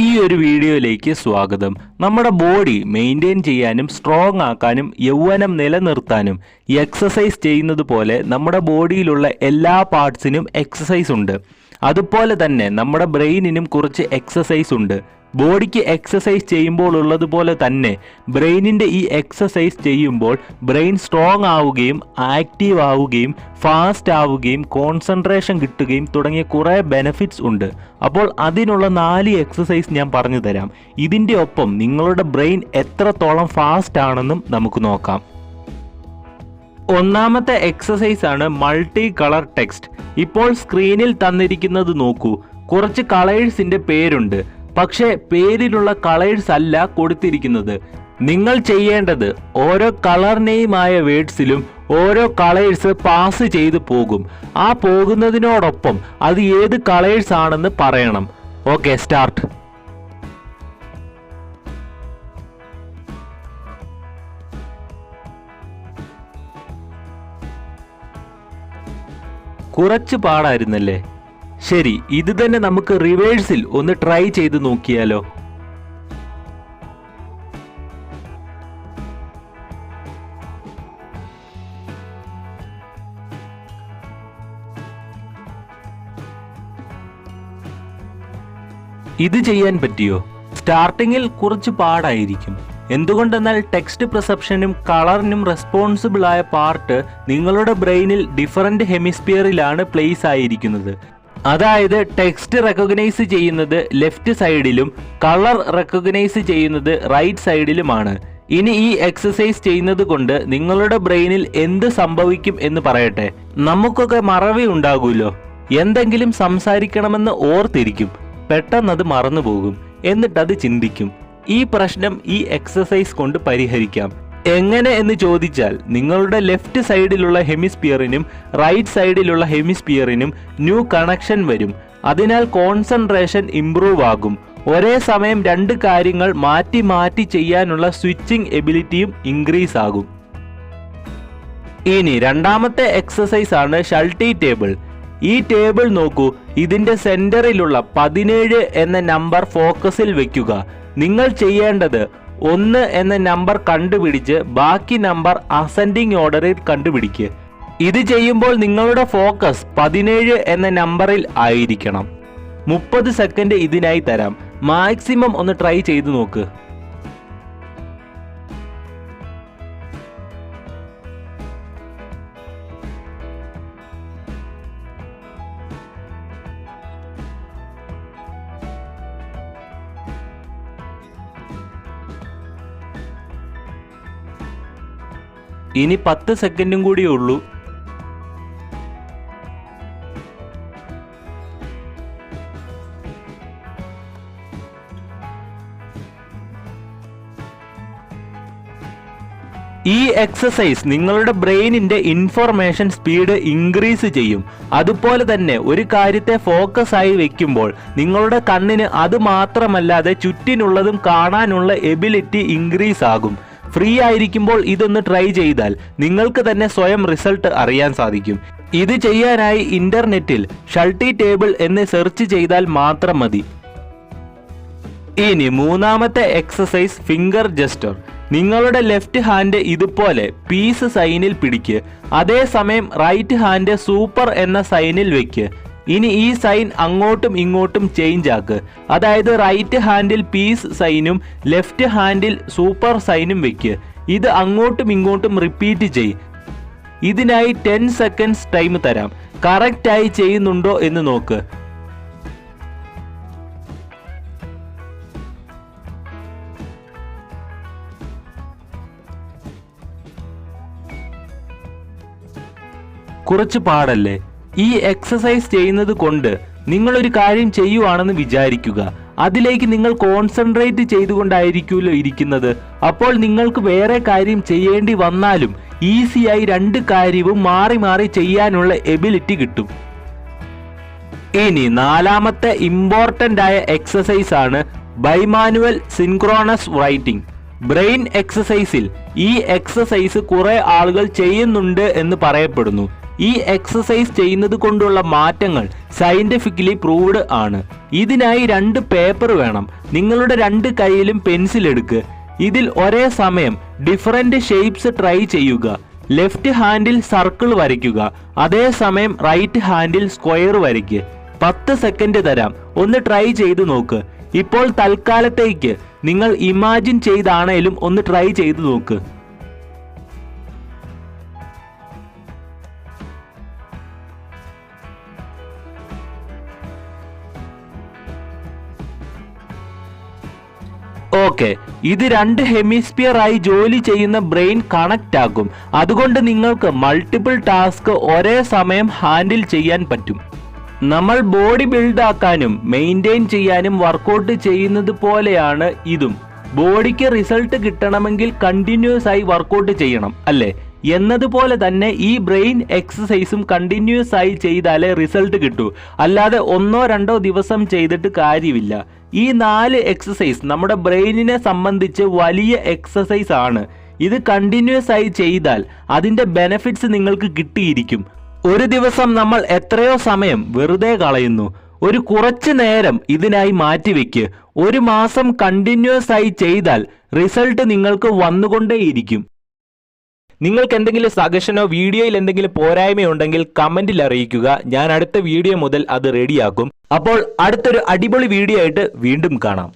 ഈ ഒരു വീഡിയോയിലേക്ക് സ്വാഗതം. നമ്മുടെ ബോഡി മെയിന്റെയിൻ ചെയ്യാനും സ്ട്രോങ് ആക്കാനും യൗവനം നിലനിർത്താനും എക്സസൈസ് ചെയ്യുന്നത് പോലെ നമ്മുടെ ബോഡിയിലുള്ള എല്ലാ പാർട്സിനും എക്സസൈസ് ഉണ്ട്. അതുപോലെ തന്നെ നമ്മുടെ ബ്രെയിനിനും കുറച്ച് എക്സസൈസ് ഉണ്ട്. ബോഡിക്ക് എക്സസൈസ് ചെയ്യുമ്പോൾ ഉള്ളതുപോലെ തന്നെ ബ്രെയിനിന്റെ ഈ എക്സസൈസ് ചെയ്യുമ്പോൾ ബ്രെയിൻ സ്ട്രോങ് ആവുകയും ആക്റ്റീവ് ആവുകയും ഫാസ്റ്റ് ആവുകയും കോൺസെൻട്രേഷൻ കിട്ടുകയും തുടങ്ങിയ കുറേ ബെനിഫിറ്റ്സ് ഉണ്ട്. അപ്പോൾ അതിനുള്ള നാല് എക്സസൈസ് ഞാൻ പറഞ്ഞു തരാം. ഇതിന്റെ ഒപ്പം നിങ്ങളുടെ ബ്രെയിൻ എത്രത്തോളം ഫാസ്റ്റ് ആണെന്നും നമുക്ക് നോക്കാം. ഒന്നാമത്തെ എക്സസൈസ് ആണ് മൾട്ടി കളർ ടെക്സ്റ്റ്. ഇപ്പോൾ സ്ക്രീനിൽ തന്നിരിക്കുന്നത് നോക്കൂ. കുറച്ച് കളേഴ്സിന്റെ പേരുണ്ട്. പക്ഷേ പേരിലുള്ള കളേഴ്സ് അല്ല കൊടുത്തിരിക്കുന്നത്. നിങ്ങൾ ചെയ്യേണ്ടത് ഓരോ കളർ നെയിമായ വേഡ്സിലും ഓരോ കളേഴ്സ് പാസ് ചെയ്ത് പോകും. ആ പോകുന്നതിനോടൊപ്പം അത് ഏത് കളേഴ്സ് ആണെന്ന് പറയണം. ഓക്കെ സ്റ്റാർട്ട് കുറച്ച് പാടായിരുന്നല്ലേ? ശരി ഇത് തന്നെ നമുക്ക് റിവേഴ്സിൽ ഒന്ന് ട്രൈ ചെയ്ത് നോക്കിയാലോ. ഇത് ചെയ്യാൻ പറ്റിയോ? സ്റ്റാർട്ടിങ്ങിൽ കുറച്ച് പാടായിരിക്കും. എന്തുകൊണ്ടെന്നാൽ ടെക്സ്റ്റ് പ്രസപ്ഷനും കളറിനും റെസ്പോൺസിബിൾ ആയ പാർട്ട് നിങ്ങളുടെ ബ്രെയിനിൽ ഡിഫറന്റ് ഹെമിസ്ഫിയറിലാണ് പ്ലേസ് ആയിരിക്കുന്നത്. അതായത് ടെക്സ്റ്റ് റെക്കഗ്നൈസ് ചെയ്യുന്നത് ലെഫ്റ്റ് സൈഡിലും കളർ റെക്കഗ്നൈസ് ചെയ്യുന്നത് റൈറ്റ് സൈഡിലുമാണ് ഇനി ഈ എക്സസൈസ് ചെയ്യുന്നത് കൊണ്ട് നിങ്ങളുടെ ബ്രെയിനിൽ എന്ത് സംഭവിക്കും എന്ന് പറയട്ടെ. നമുക്കൊക്കെ മറവി ഉണ്ടാകുമല്ലോ. എന്തെങ്കിലും സംസാരിക്കണമെന്ന് ഓർത്തിരിക്കും. പെട്ടെന്നത് മറന്നുപോകും. എന്നിട്ടത് ചിന്തിക്കും. ഈ പ്രശ്നം ഈ എക്സസൈസ് കൊണ്ട് പരിഹരിക്കാം. എങ്ങനെ എന്ന് ചോദിച്ചാൽ നിങ്ങളുടെ ലെഫ്റ്റ് സൈഡിലുള്ള ഹെമിസ്പിയറിനും റൈറ്റ് സൈഡിലുള്ള ഹെമിസ്പിയറിനും ന്യൂ കണക്ഷൻ വരും. അതിനാൽ കോൺസെൻട്രേഷൻ ഇംപ്രൂവ് ആകും. ഒരേ സമയം രണ്ട് കാര്യങ്ങൾ മാറ്റി മാറ്റി ചെയ്യാനുള്ള സ്വിച്ചിങ് എബിലിറ്റിയും ഇൻക്രീസ് ആകും. ഇനി രണ്ടാമത്തെ എക്സസൈസ് ആണ് ഷൾട്ടി ടേബിൾ. ഈ ടേബിൾ നോക്കൂ. ഇതിന്റെ സെന്ററിലുള്ള പതിനേഴ് എന്ന നമ്പർ ഫോക്കസിൽ വെക്കുക. നിങ്ങൾ ചെയ്യേണ്ടത് ഒന്ന് എന്ന നമ്പർ കണ്ടുപിടിച്ച് ബാക്കി നമ്പർ അസെൻഡിങ് ഓർഡറിൽ കണ്ടുപിടിക്കുക ഇത് ചെയ്യുമ്പോൾ നിങ്ങളുടെ ഫോക്കസ് പതിനേഴ് എന്ന നമ്പറിൽ ആയിരിക്കണം. മുപ്പത് സെക്കൻഡ് ഇതിനായി തരാം. മാക്സിമം ഒന്ന് ട്രൈ ചെയ്ത് നോക്ക്. ഇനി പത്ത് സെക്കൻഡും കൂടിയേ ഉള്ളൂ. ഈ എക്സസൈസ് നിങ്ങളുടെ ബ്രെയിനിന്റെ ഇൻഫർമേഷൻ സ്പീഡ് ഇൻക്രീസ് ചെയ്യും. അതുപോലെ തന്നെ ഒരു കാര്യത്തെ ഫോക്കസ് ആയി വെക്കുമ്പോൾ നിങ്ങളുടെ കണ്ണിന് അത് മാത്രമല്ലാതെ ചുറ്റിനുള്ളതും കാണാനുള്ള എബിലിറ്റി ഇൻക്രീസ് ആകും. ഫ്രീ ആയിരിക്കുമ്പോൾ ഇതൊന്ന് ട്രൈ ചെയ്താൽ നിങ്ങൾക്ക് തന്നെ സ്വയം റിസൾട്ട് അറിയാൻ സാധിക്കും. ഇത് ചെയ്യാനായി ഇന്റർനെറ്റിൽ ഷൾട്ടി ടേബിൾ എന്ന് സെർച്ച് ചെയ്താൽ മാത്രം മതി. ഇനി മൂന്നാമത്തെ എക്സസൈസ് ഫിംഗർ ജസ്റ്റർ. നിങ്ങളുടെ ലെഫ്റ്റ് ഹാൻഡ് ഇതുപോലെ പീസ് സൈനിൽ പിടിക്ക്. അതേസമയം റൈറ്റ് ഹാൻഡ് സൂപ്പർ എന്ന സൈനിൽ വെക്ക്. ഇനി ഈ സൈൻ അങ്ങോട്ടും ഇങ്ങോട്ടും ചേഞ്ച് ആക്ക്. അതായത് റൈറ്റ് ഹാൻഡിൽ പീസ് സൈനും ലെഫ്റ്റ് ഹാൻഡിൽ സൂപ്പർ സൈനും വെക്ക്. ഇത് അങ്ങോട്ടും ഇങ്ങോട്ടും റിപ്പീറ്റ് ചെയ്. ഇതിനായി ടെൻ സെക്കൻഡ്സ് ടൈം തരാം. കറക്റ്റായി ചെയ്യുന്നുണ്ടോ എന്ന് നോക്ക്. കുറച്ച് പാടല്ലേ? ഈ എക്സസൈസ് ചെയ്യുന്നത് കൊണ്ട് നിങ്ങൾ ഒരു കാര്യം ചെയ്യുവാണെന്ന് വിചാരിക്കുക. അതിലേക്ക് നിങ്ങൾ കോൺസെൻട്രേറ്റ് ചെയ്തുകൊണ്ടായിരിക്കുമല്ലോ ഇരിക്കുന്നത്. അപ്പോൾ നിങ്ങൾക്ക് വേറെ കാര്യം ചെയ്യേണ്ടി വന്നാലും ഈസിയായി രണ്ട് കാര്യവും മാറി മാറി ചെയ്യാനുള്ള എബിലിറ്റി കിട്ടും. ഇനി നാലാമത്തെ ഇമ്പോർട്ടന്റ് ആയ എക്സസൈസ് ആണ് ബൈമാനുവൽ സിൻക്രോണസ് റൈറ്റിംഗ് ബ്രെയിൻ എക്സസൈസിൽ ഈ എക്സസൈസ് കുറേ ആളുകൾ ചെയ്യുന്നുണ്ട് എന്ന് പറയപ്പെടുന്നു. ഈ എക്സസൈസ് ചെയ്യുന്നത് കൊണ്ടുള്ള മാറ്റങ്ങൾ സയന്റിഫിക്കലി പ്രൂവ്ഡ് ആണ്. ഇതിനായി രണ്ട് പേപ്പർ വേണം. നിങ്ങളുടെ രണ്ട് കയ്യിലും പെൻസിൽ എടുക്കുക ഇതിൽ ഒരേ സമയം ഡിഫറെന്റ് ഷേപ്സ് ട്രൈ ചെയ്യുക. ലെഫ്റ്റ് ഹാൻഡിൽ സർക്കിൾ വരയ്ക്കുക. അതേസമയം റൈറ്റ് ഹാൻഡിൽ സ്ക്വയർ വരയ്ക്കുക പത്ത് സെക്കൻഡ് തരാം. ഒന്ന് ട്രൈ ചെയ്ത് നോക്ക്. ഇപ്പോൾ തൽക്കാലത്തേക്ക് നിങ്ങൾ ഇമാജിൻ ചെയ്താണേലും ഒന്ന് ട്രൈ ചെയ്ത് നോക്ക്. ഓക്കെ. ഇത് രണ്ട് ഹെമിസ്ഫിയർ ആയി ജോലി ചെയ്യുന്ന ബ്രെയിൻ കണക്റ്റ് ആകും. അതുകൊണ്ട് നിങ്ങൾക്ക് മൾട്ടിപ്പിൾ ടാസ്ക് ഒരേ സമയം ഹാൻഡിൽ ചെയ്യാൻ പറ്റും. നമ്മൾ ബോഡി ബിൽഡ് ആക്കാനും മെയിന്റെയിൻ ചെയ്യാനും വർക്കൗട്ട് ചെയ്യുന്നത് പോലെയാണ് ഇതും. ബോഡിക്ക് റിസൾട്ട് കിട്ടണമെങ്കിൽ കണ്ടിന്യൂസ് ആയി വർക്കൗട്ട് ചെയ്യണം അല്ലേ? എന്നതുപോലെ തന്നെ ഈ ബ്രെയിൻ എക്സസൈസും കണ്ടിന്യൂസ് ആയി ചെയ്താലേ റിസൾട്ട് കിട്ടൂ. അല്ലാതെ ഒന്നോ രണ്ടോ ദിവസം ചെയ്തിട്ട് കാര്യമില്ല. ഈ നാല് എക്സസൈസ് നമ്മുടെ ബ്രെയിനിനെ സംബന്ധിച്ച് വലിയ എക്സസൈസ് ആണ്. ഇത് കണ്ടിന്യൂസ് ആയി ചെയ്താൽ അതിന്റെ ബെനഫിറ്റ്സ് നിങ്ങൾക്ക് കിട്ടിയിരിക്കും. ഒരു ദിവസം നമ്മൾ എത്രയോ സമയം വെറുതെ കളയുന്നു. ഒരു കുറച്ച് നേരം ഇതിനായി മാറ്റിവെക്ക്. ഒരു മാസം കണ്ടിന്യൂസ് ആയി ചെയ്താൽ റിസൾട്ട് നിങ്ങൾക്ക് വന്നുകൊണ്ടേയിരിക്കും. നിങ്ങൾക്ക് എന്തെങ്കിലും സജഷനോ വീഡിയോയിൽ എന്തെങ്കിലും പോരായ്മയുണ്ടെങ്കിൽ കമന്റിൽ അറിയിക്കുക ഞാൻ അടുത്ത വീഡിയോ മുതൽ അത് റെഡിയാക്കും അപ്പോൾ അടുത്തൊരു അടിപൊളി വീഡിയോ ആയിട്ട് വീണ്ടും കാണാം.